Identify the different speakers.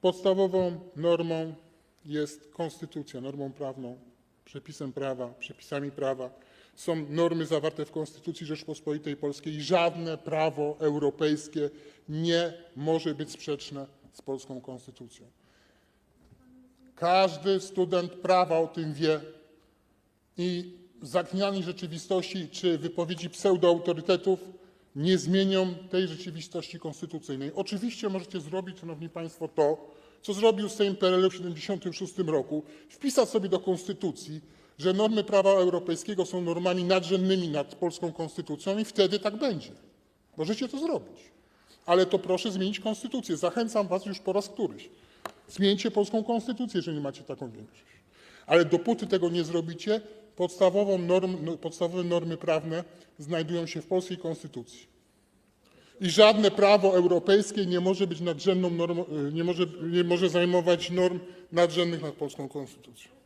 Speaker 1: Podstawową normą jest konstytucja, normą prawną, przepisem prawa, przepisami prawa. Są normy zawarte w Konstytucji Rzeczpospolitej Polskiej i żadne prawo europejskie nie może być sprzeczne z polską konstytucją. Każdy student prawa o tym wie i zaklinanie rzeczywistości czy wypowiedzi pseudoautorytetów nie zmienią tej rzeczywistości konstytucyjnej. Oczywiście możecie zrobić, szanowni państwo, to, co zrobił Sejm PRL w 1976 roku, wpisać sobie do konstytucji, że normy prawa europejskiego są normami nadrzędnymi nad polską konstytucją i wtedy tak będzie. Możecie to zrobić. Ale to proszę zmienić konstytucję. Zachęcam was już po raz któryś. Zmieńcie polską konstytucję, jeżeli macie taką większość. Ale dopóty tego nie zrobicie, norm, no, podstawowe normy prawne znajdują się w polskiej konstytucji. I żadne prawo europejskie nie może być nadrzędną normą, y, nie może, nie może zajmować norm nadrzędnych nad polską konstytucją.